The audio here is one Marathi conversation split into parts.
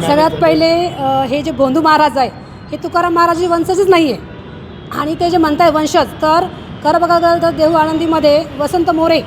सगळ्यात पहिले हे जे भोंदू महाराज आहे हे तुकाराम महाराज वंशजच नाही आहे आणि ते जे म्हणताय वंशज तर खरं बघा गेलं तर देहू आळंदीमध्ये वसंत मोरे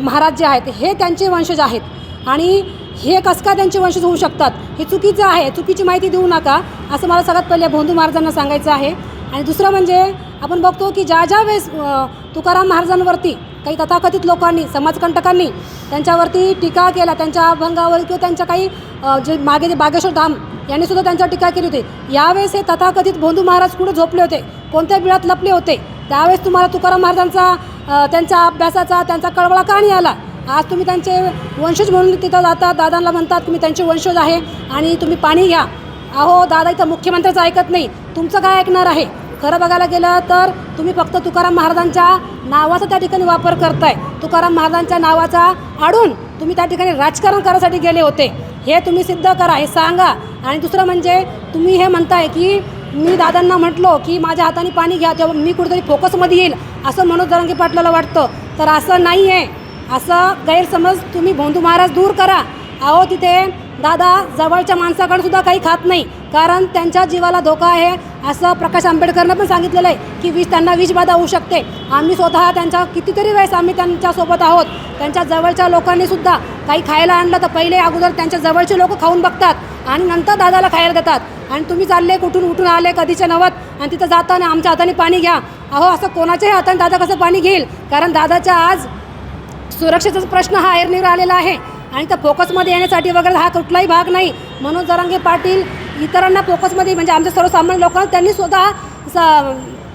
महाराज जे आहेत हे त्यांचे वंशज आहेत. आणि हे कसं काय त्यांचे वंशज होऊ शकतात? हे चुकीचं आहे चुकीची माहिती देऊ नका असं मला सगळ्यात पहिले भोंदू महाराजांना सांगायचं आहे. आणि दुसरं म्हणजे आपण बघतो की ज्या ज्या वेळेस तुकाराम महाराजांवरती काही तथाकथित लोकांनी समाजकंटकांनी त्यांच्यावरती टीका केला त्यांच्या अभंगावर किंवा त्यांच्या काही जे मागे जे बागेश्वर धाम यांनी सुद्धा त्यांच्यावर टीका केली होती. यावेळेस हे तथाकथित भोंदू महाराज कुठे झोपले होते? कोणत्या बिळात लपले होते? त्यावेळेस तुम्हाला तुकाराम महाराजांचा त्यांच्या अभ्यासाचा त्यांचा कळवळा का नाही आला? आज तुम्ही त्यांचे वंशज म्हणून तिथं जातात दादांना म्हणतात तुम्ही त्यांचे वंशज आहे आणि तुम्ही पाणी घ्या. अहो दादा इथं मुख्यमंत्र्याचं ऐकत नाही. तुमचं काय ऐकणार आहे? खरं बघायला गेलं तर तुम्ही फक्त तुकाराम महाराजांच्या नावाचा त्या ठिकाणी वापर करताय. तुकाराम महाराजांच्या नावाचा आडून तुम्ही त्या ठिकाणी राजकारण करायसाठी गेले होते. हे तुम्ही सिद्ध करा हे सांगा. आणि दुसरं म्हणजे तुम्ही हे म्हणताय की मी दादांना म्हटलो की माझ्या हाताने पाणी घ्या तेव्हा मी कुठेतरी फोकसमध्ये येईल असं मनोज दरंगे पाटलाला वाटतं. तर असं नाही आहे असं गैरसमज तुम्ही भोंदू महाराज दूर करा. अहो तिथे दादा जवळच्या माणसाकडे सुद्धा काही खात नाही. कारण त्यांच्या जीवाला धोका आहे असं प्रकाश आंबेडकरनं पण सांगितलेलं आहे की वीज त्यांना विषबाधा होऊ शकते. आम्ही स्वतः त्यांच्या कितीतरी वेळेस आम्ही त्यांच्यासोबत आहोत. त्यांच्या जवळच्या लोकांनी सुद्धा काही खायला आणलं तर पहिले अगोदर त्यांच्या जवळचे लोक खाऊन बघतात आणि नंतर दादाला खायला देतात. आणि तुम्ही चालले कुठून उठून आले कधीच्या नवत? आणि तिथं जाताना आमच्या हाताने पाणी घ्या. अहो असं कोणाच्याही हाताने दादा कसं पाणी घेईल? कारण दादाच्या आज सुरक्षेचाच प्रश्न हा ऐरणीवर आलेला आहे. आणि त्या फोकसमध्ये येण्यासाठी वगैरे हा कुठलाही भाग नाही. म्हणून जरांगे पाटील इतरांना फोकसमध्ये म्हणजे आमच्या सर्वसामान्य लोकांना त्यांनी स्वतः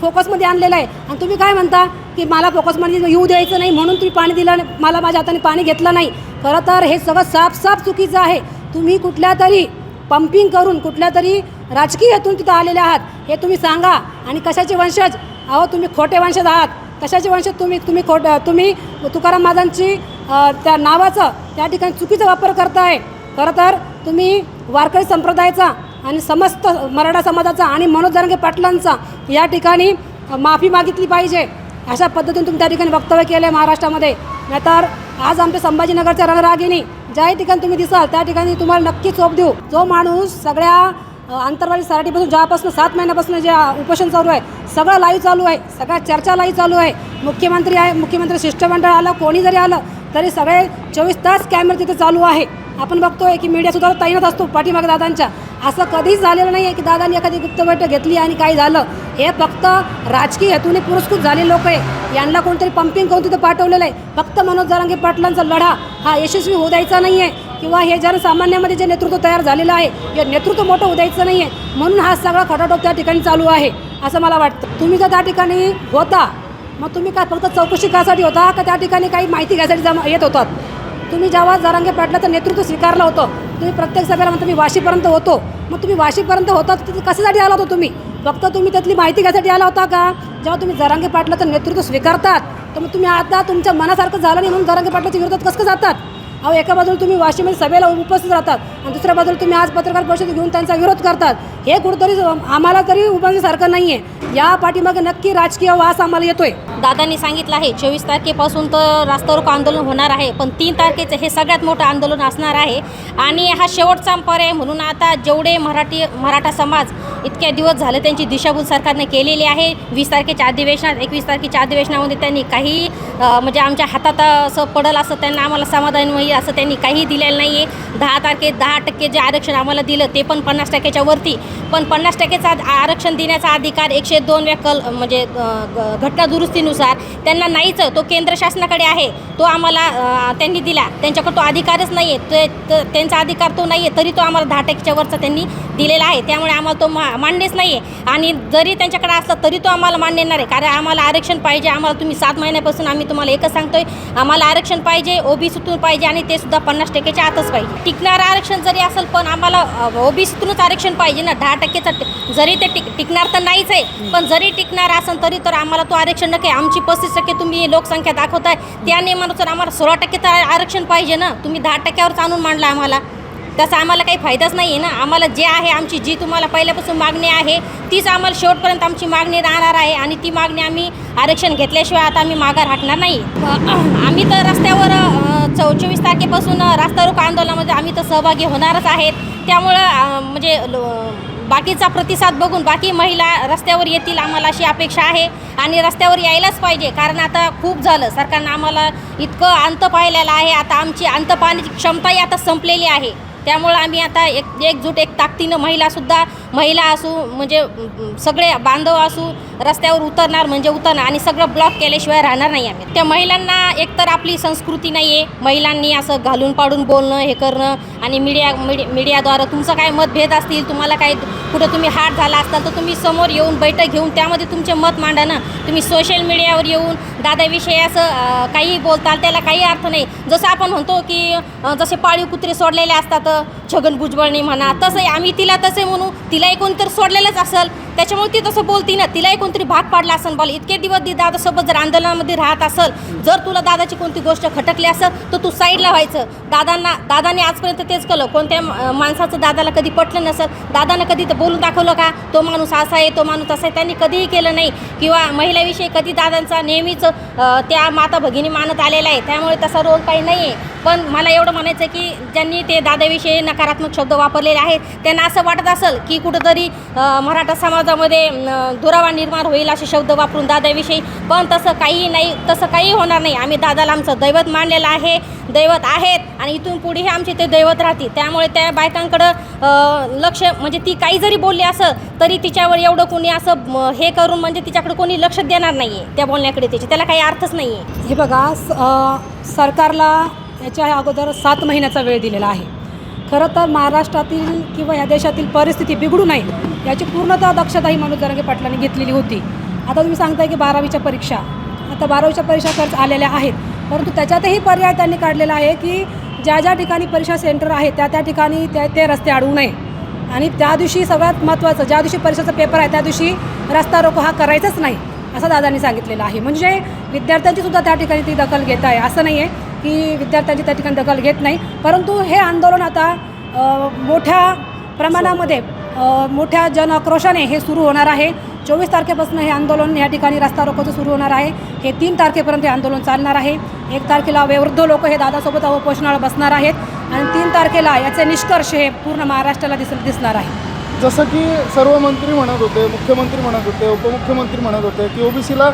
फोकसमध्ये आणलेलं आहे. आणि तुम्ही काय म्हणता की मला फोकसमध्ये येऊ द्यायचं नाही म्हणून तुम्ही पाणी दिलं मला माझ्या हाताने पाणी घेतलं नाही. खरं तर हे सगळं साफ साफ चुकीचं आहे. तुम्ही कुठल्या तरी पंपिंग करून कुठल्या तरी राजकीय हेतून तिथं आलेले आहात हे तुम्ही सांगा. आणि कशाचे वंशज? अहो तुम्ही खोटे वंशज आहात. कशाचे वंशज? तुम्ही तुम्ही खोट तुम्ही तुकाराम महाजांची त्या नावाचं त्या ठिकाणी चुकीचा वापर करताय. खरं तर तुम्ही वारकरी संप्रदायाचा आणि समस्त मराठा समाजाचा आणि मनोज जरांगे पाटलांचा या ठिकाणी माफी मागितली पाहिजे. अशा पद्धतीने तुम्ही त्या ठिकाणी वक्तव्य केलं आहे महाराष्ट्रामध्ये. नाहीतर आज आमच्या संभाजीनगरच्या रणरागिनी ज्याही ठिकाणी तुम्ही दिसाल त्या ठिकाणी तुम्हाला नक्की चोप देऊ. जो माणूस सगळ्या अ, आंतरवाली सराठीपासून ज्यापासून सात महिन्यापासून जे उपोषण चालू आहे सगळं लाईव्ह चालू आहे सगळ्या चर्चा लाईव्ह चालू आहे. मुख्यमंत्री आहे मुख्यमंत्री शिष्टमंडळ आलं कोणी जरी आलं तरी सगळे चोवीस तास कॅमेरा तिथे चालू आहे. आपण बघतोय की मीडियासुद्धा तैनात असतो पाठीमागे दादांच्या. असं कधीच झालेलं नाही आहे की दादांनी एखादी गुप्त बैठक घेतली आणि काही झालं. हे फक्त राजकीय हेतूने पुरस्कृत झालेले लोक आहे. यांना कोणतरी पंपिंग करून तिथं पाठवलेलं आहे. फक्त मनोज जरांगे पाटलांचा लढा हा यशस्वी होऊ द्यायचा नाही आहे किंवा हे जनसामान्यामध्ये जे नेतृत्व तयार झालेलं आहे हे नेतृत्व मोठं होऊ द्यायचं नाही आहे म्हणून हा सगळा खटाटोप त्या ठिकाणी चालू आहे असं मला वाटतं. तुम्ही जर त्या ठिकाणी होता मग तुम्ही काय फक्त चौकशी कासाठी होता का त्या ठिकाणी काही माहिती घ्यायसाठी जमा येत होतात? तुम्ही जेव्हा जरांगे पाटलाचं नेतृत्व स्वीकारलं होतं तुम्ही प्रत्येक सभेला म्हणता मी वाशीपर्यंत होतो. मग तुम्ही वाशीपर्यंत होता तिथे कशासाठी आला होता तुम्ही? फक्त तुम्ही त्यातली माहिती घ्यायसाठी आला होता का? जेव्हा तुम्ही जरांगे पाटलाचं नेतृत्व स्वीकारतात तर मग तुम्ही आता तुमच्या मनासारखं झालं नाही म्हणून जरांगे पाटलाच्या विरोधात कसं जातात? अहो एका बाजूला तुम्ही वाशिममध्ये सभेला उपस्थित राहतात आणि दुसऱ्या बाजूला तुम्ही आज पत्रकार परिषद घेऊन त्यांचा विरोध करतात. हे कुठंतरी आम्हाला तरी उभारण्यासारखं नाही आहे या पाठीमागे नक्की राजकीय वास आम्हाला येतोय. दादांनी सांगितलं आहे चोवीस तारखेपासून तर रास्तारोको आंदोलन होणार आहे पण तीन तारखेचं हे सगळ्यात मोठं आंदोलन असणार आहे. आणि हा शेवटचा पर्याय म्हणून आता जेवढे मराठी मराठा समाज इतक्या दिवस झाले त्यांची दिशाभूल सरकारने केलेली आहे वीस तारखेच्या अधिवेशनात एकवीस तारखेच्या अधिवेशनामध्ये त्यांनी काही म्हणजे आमच्या हातात असं पडलं असं त्यांना आम्हाला समाधान असं त्यांनी काही दिलेलं नाही आहे दहा तारखे दहा टक्के जे आरक्षण आम्हाला दिलं ते पण पन्नास टक्क्याच्या वरती. पण पन्नास टक्केचा आरक्षण देण्याचा अधिकार एकशे दोन व्या कल म्हणजे घटना दुरुस्तीनुसार त्यांना नाहीच तो केंद्र शासनाकडे आहे. तो आम्हाला त्यांनी दिला. त्यांच्याकडे तो अधिकारच नाही आहे ते त्यांचा अधिकार तो नाही आहे तरी तो आम्हाला दहा टक्क्याच्या वरचा त्यांनी दिलेला आहे. त्यामुळे आम्हाला तो मा मान्यच नाही आहे आणि जरी त्यांच्याकडे असला तरी तो आम्हाला मान्य येणार आहे. कारण आम्हाला आरक्षण पाहिजे आम्हाला तुम्ही सात महिन्यापासून आम्ही तुम्हाला एकच सांगतोय. आम्हाला आरक्षण पाहिजे ओबीसीतून पाहिजे आणि ते सुद्धा पन्नास टक्क्याच्या आतच पाहिजे. टिकणारं आरक्षण जरी असेल पण आम्हाला ओबीसीतूनच आरक्षण पाहिजे ना. दहा टक्केचा जरी ते टिक टिकणार तर नाहीच आहे पण जरी टिकणार असेल तरी तर आम्हाला तो आरक्षण नक्की आमची पस्तीस टक्के तुम्ही लोकसंख्या दाखवताय त्या नियमानुसार आम्हाला सोळा टक्के तर आरक्षण पाहिजे ना. तुम्ही दहा टक्क्यावरच आणून मांडला आम्हाला. त्याचा आम्हाला काही फायदाच नाही आहे ना. आम्हाला जे आहे आमची जी तुम्हाला पहिल्यापासून मागणी आहे तीच आम्हाला शेवटपर्यंत आमची मागणी राहणार आहे आणि ती मागणी आम्ही आरक्षण घेतल्याशिवाय आता आम्ही माघार हटणार नाही. आम्ही तर रस्त्यावर चौ चोवीस तारखेपासून रास्ता रोको आंदोलनामध्ये आम्ही तर सहभागी होणारच आहेत. त्यामुळं म्हणजे लो- बाकीचा प्रतिसाद बघून बाकी महिला रस्त्यावर येतील आम्हाला अशी अपेक्षा आहे आणि रस्त्यावर यायलाच पाहिजे. कारण आता खूप झालं. सरकारनं आम्हाला इतकं अंत पाहिलेलं आहे. आता आमची अंत पाहण्याची क्षमताही आता संपलेली आहे. त्यामुळं आम्ही आता एक एकजूट एक ताकदीनं महिलासुद्धा महिला असू म्हणजे सगळे बांधव असू रस्त्यावर उतरणार म्हणजे उतरणार आणि सगळं ब्लॉक केल्याशिवाय राहणार नाही आम्ही. त्या महिलांना एकतर आपली संस्कृती नाही आहे महिलांनी असं घालून पाडून बोलणं हे करणं आणि मीडिया मीडिया मीडियाद्वारा तुमचं काय मतभेद असतील तुम्हाला काय कुठं तुम्ही हाट झाला असताल तर तुम्ही समोर येऊन बैठक घेऊन त्यामध्ये तुमचे मत मांडा ना. तुम्ही सोशल मीडियावर येऊन दादाविषयी असं काही बोलताल त्याला काही अर्थ नाही. जसं आपण म्हणतो की जसे पाळीव कुत्रे सोडलेले असतात छगन भुजबळने म्हणा तसंही आम्ही तिला तसे म्हणू तिलाही कोणतरी सोडलेलंच असेल. त्याच्यामुळे ती तसं बोलती ना तिलाही कोणतरी भाग पाडला असेल बोल इतके दिवस ती दादासोबत जर आंदोलनामध्ये राहत असेल जर तुला दादाची कोणती गोष्ट खटकली असेल तर तू साईडला व्हायचं. दादांना दादाने आजपर्यंत तेच केलं. कोणत्या माणसाचं दादाला कधी पटलं नसेल दादानं कधी तर बोलून दाखवलं का? तो माणूस असा आहे तो माणूस असा आहे. त्यांनी कधीही केलं नाही. किंवा महिलाविषयी कधी दादांचा नेहमीच त्या माता भगिनी मानत आलेला आहे. त्यामुळे तसा रोल काही नाही आहे पण मला एवढं म्हणायचं आहे की ज्यांनी ते दादाविषयी नकारात्मक शब्द वापरलेले आहेत त्यांना असं वाटत असेल की कुठंतरी मराठा समाजामध्ये दुरावा निर्माण होईल असे शब्द वापरून दादाविषयी. पण तसं काही नाही तसं काही होणार नाही. आम्ही दादाला आमचं दैवत मानलेलं आहे दैवत आहेत आणि इथून पुढेही आमचे ते दैवत राहतील. त्यामुळे त्या बायकांकडं लक्ष म्हणजे ती काही जरी बोलली असं तरी तिच्यावर एवढं कोणी असं हे करून म्हणजे तिच्याकडे कोणी लक्ष देणार नाही आहे त्या बोलण्याकडे तिचे त्याला काही अर्थच नाही आहे हे बघा स- सरकारला याच्या अगोदर सात महिन्याचा वेळ दिलेला आहे. खरं तर महाराष्ट्रातील किंवा या देशातील परिस्थिती बिघडू नये याची पूर्णतः दक्षता ही मनोज जरांगे पाटलांनी घेतलेली होती. आता तुम्ही सांगताय की बारावीच्या परीक्षा. आता बारावीच्या परीक्षा खर्च आलेल्या आहेत. परंतु त्याच्यातही पर्याय त्यांनी काढलेला आहे की ज्या ज्या ठिकाणी परीक्षा सेंटर आहे त्या त्या ठिकाणी त्या ते रस्ते अडवू नये. आणि त्या दिवशी सगळ्यात महत्त्वाचं ज्या दिवशी परीक्षेचा पेपर आहे त्या दिवशी रस्ता रोको हा करायचाच नाही असं दादांनी सांगितलेलं आहे. म्हणजे विद्यार्थ्यांची सुद्धा त्या ठिकाणी ती दखल घेत आहे असं नाही आहे की विद्यार्थ्यांची त्या ठिकाणी दखल घेत नाही. परंतु हे आंदोलन आता मोठ्या प्रमाणामध्ये मोठ्या मोठ्या जनआक्रोशाने हे सुरू होणार आहे. चोवीस तारखेपासून हे आंदोलन या ठिकाणी रस्ता रोकोचं सुरू होणार आहे. हे तीन तारखेपर्यंत हे आंदोलन चालणार आहे. एक तारखेला वयोवृद्ध लोक हे दादासोबत उपोषणाला बसणार आहेत. आणि तीन तारखेला याचे निष्कर्ष हे पूर्ण महाराष्ट्राला दिस दिसणार आहे. जसं की सर्व मंत्री म्हणत होते मुख्यमंत्री म्हणत होते उपमुख्यमंत्री म्हणत होते की ओबीसीला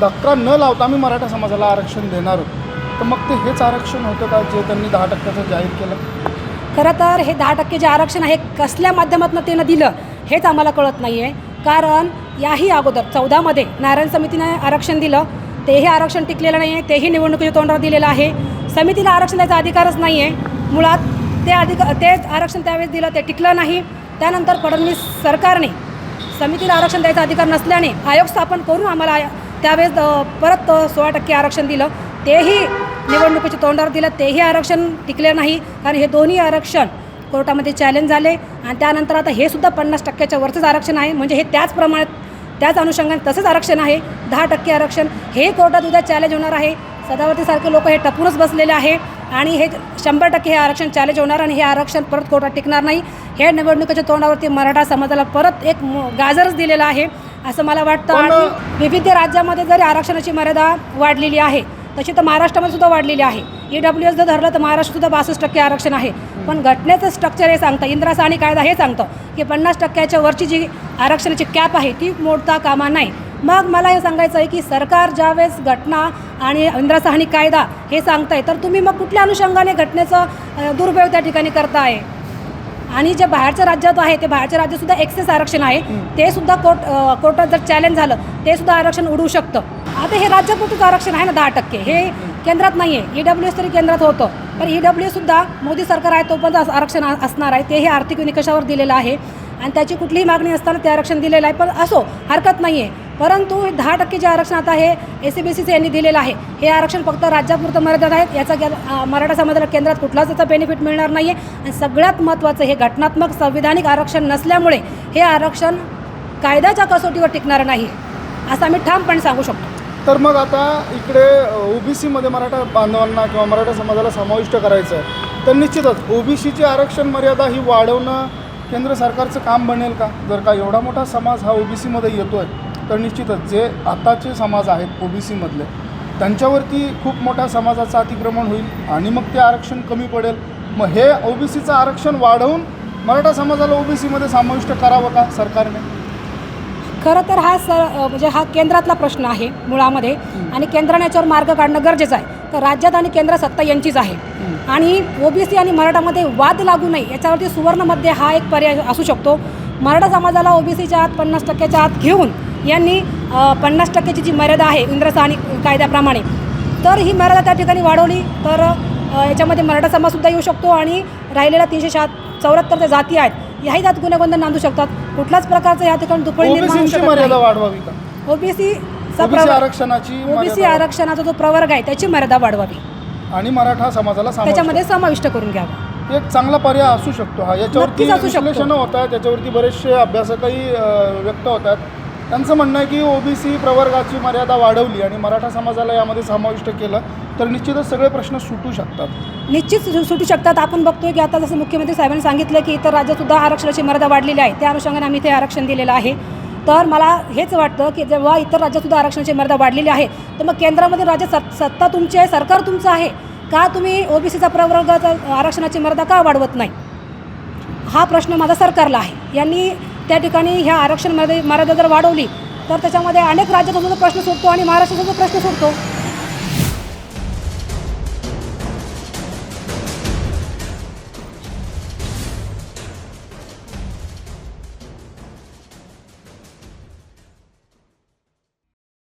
धक्का न लावता आम्ही मराठा समाजाला आरक्षण देणार होतो. तर मग ते हेच आरक्षण होतं का जे त्यांनी दहा टक्क्याचं जाहीर केलं? खरं तर हे दहा टक्के जे आरक्षण आहे कसल्या माध्यमातून त्यानं दिलं हेच आम्हाला कळत नाही आहे कारण याही अगोदर चौदामध्ये नारायण समितीने आरक्षण दिलं तेही आरक्षण टिकलेलं नाही आहे तेही निवडणुकीच्या तोंडावर दिलेलं आहे. समितीला आरक्षण द्यायचा अधिकारच नाही आहे मुळात ते अधिक ते आरक्षण त्यावेळेस दिलं ते टिकलं नाही. त्यानंतर फडणवीस सरकारने समितीला आरक्षण द्यायचा अधिकार नसल्याने आयोग स्थापन करून आम्हाला त्यावेळेस परत सोळा टक्के आरक्षण दिलं. तेही निवडणुकीच्या तोंडावर दिलं तेही आरक्षण टिकले नाही. कारण हे दोन्ही आरक्षण कोर्टामध्ये चॅलेंज झाले. आणि त्यानंतर आता हे सुद्धा पन्नास टक्क्याच्या वरचंच आरक्षण आहे. म्हणजे हे त्याच प्रमाणात त्याच अनुषंगाने तसंच आरक्षण आहे. दहा टक्के आरक्षण. हे कोर्टात उद्या चॅलेंज होणार आहे. सदावर्तीसारखे लोक हे टपूनच बसलेले आहे. आणि हे शंभर टक्के हे आरक्षण चॅलेंज होणार आणि हे आरक्षण परत कोर्टात टिकणार नाही. हे निवडणुकीच्या तोंडावरती मराठा समाजाला परत एक गाजरच दिलेलं आहे. असं मला वाटतं. आणि विविध राज्यामध्ये जरी आरक्षणाची मर्यादा वाढलेली आहे तशी तर महाराष्ट्रामध्ये सुद्धा वाढलेली आहे. ई डब्ल्यू एस जर धरलं तर महाराष्ट्र सुद्धा बासष्ट टक्के आरक्षण आहे. पण घटनेचं स्ट्रक्चर हे सांगतं इंद्रासानी कायदा हे सांगतं की पन्नास टक्क्याच्या वरची जी आरक्षणाची कॅप आहे ती मोडता कामा नाही. मग मला हे सांगायचं आहे की सरकार ज्यावेळेस घटना आणि इंद्रासाहनी कायदा हे सांगताय तर तुम्ही मग कुठल्या अनुषंगाने घटनेचं दुरुपयोग त्या ठिकाणी करताय? आणि जे बाहेरच्या राज्यात आहे ते बाहेरच्या राज्यात सुद्धा एक्सेस आरक्षण आहे. ते सुद्धा कोर्ट कोर्टात जर चॅलेंज झालं ते सुद्धा आरक्षण उडू शकतं. आता हे राज्यापुरतंच आरक्षण आहे ना दहा टक्के. हे केंद्रात नाही आहे ई डब्ल्यू एस तरी केंद्रात होतं. पण ई डब्ल्यू सुद्धा मोदी सरकार आहे तो पण आरक्षण असणार आहे. तेही आर्थिक निकषावर दिलेलं आहे. आणि त्याची कुठलीही मागणी असताना ते आरक्षण दिलेलं आहे. पण असो हरकत नाही आहे परंतु हे दहा टक्के जे आरक्षण आता हे ए सी बी सीचं यांनी दिलेलं आहे हे आरक्षण फक्त राज्यापुरतं मर्यादित आहेत याचा मराठा समाजाला केंद्रात कुठलाच त्याचा बेनिफिट मिळणार नाही आहे आणि सगळ्यात महत्त्वाचं हे घटनात्मक संविधानिक आरक्षण नसल्यामुळे हे आरक्षण कायद्याच्या कसोटीवर टिकणारं नाही असं आम्ही ठामपणे सांगू शकतो. तर मग आता इकडे ओबीसीमध्ये मराठा बांधवांना किंवा मराठा समाजाला समाविष्ट करायचं आहे तर निश्चितच ओबीसीची आरक्षण मर्यादा ही वाढवणं केंद्र सरकारचं काम बनेल का? जर का एवढा मोठा समाज हा ओबीसीमध्ये येतो आहे तर निश्चितच जे आताचे समाज आहेत ओबीसीमधले त्यांच्यावरती खूप मोठ्या समाजाचं अतिक्रमण होईल आणि मग ते आरक्षण कमी पडेल. मग हे ओबीसीचं आरक्षण वाढवून मराठा समाजाला ओबीसीमध्ये समाविष्ट करावं का सरकारने? खरं तर हा स अ, म्हणजे हा केंद्रातला प्रश्न आहे मुळामध्ये. आणि केंद्राने याच्यावर मार्ग काढणं गरजेचं आहे. तर राज्यात आणि केंद्र सत्ता यांचीच आहे. आणि ओबीसी आणि मराठामध्ये वाद लागू नये याच्यावरती सुवर्णमध्ये हा एक पर्याय असू शकतो. मराठा समाजाला ओबीसीच्या आत पन्नास टक्क्याच्या आत घेऊन यांनी पन्नास टक्क्याची जी मर्यादा आहे इंद्रसानी कायद्याप्रमाणे तर ही मर्यादा त्या ठिकाणी वाढवली. तर याच्यामध्ये मराठा समाजसुद्धा येऊ शकतो आणि राहिलेल्या तीनशे शा चौऱ्याहत्तर ज्या जाती आहेत याही जात गुन्हेगोंदर नांदू शकतात. कुठल्याच प्रकारचं या ठिकाणी दुफळी निर्माण होऊ मर्यादा वाढवावी का? ओबीसी आरक्षणाची ओबीसी मर्यादा आरक्षणाचा जो प्रवर्ग आहे त्याची मर्यादा वाढवावी. आणि मराठा समाजाला त्याच्यामध्ये समाविष्ट करून घ्यावा. एक चांगला पर्याय असू शकतो हा. याच्यावरती नक्कीच असू शकतो. विश्लेषणं होत आहेत त्याच्यावरती बरेचसे अभ्यासकही अ, व्यक्त होत आहेत त्यांचं म्हणणं आहे की ओबीसी प्रवर्गाची मर्यादा वाढवली आणि मराठा समाजाला यामध्ये समाविष्ट केलं तर निश्चितच सगळे प्रश्न सुटू शकतात. निश्चित सुटू शकतात. आपण बघतोय की आता जसं मुख्यमंत्री साहेबांनी सांगितलं की इतर राज्यातसुद्धा आरक्षणाची मर्यादा वाढलेली आहे. त्या अनुषंगाने आम्ही इथे आरक्षण दिलेलं आहे. तर मला हेच वाटतं की जेव्हा इतर राज्यातसुद्धा आरक्षणाची मर्यादा वाढलेली आहे तर मग केंद्रामध्ये राज्य सत्ता तुमची आहे सरकार तुमचं आहे. का तुम्ही ओबीसीचा प्रवर्गाचा आरक्षणाची मर्यादा का वाढवत नाही? हा प्रश्न माझा सरकारला आहे. यांनी त्या ठिकाणी ह्या आरक्षण मर्यादे मर्यादा जर वाढवली तर त्याच्यामध्ये अनेक राज्याचा प्रश्न सुटतो आणि महाराष्ट्राचा प्रश्न सुटतो.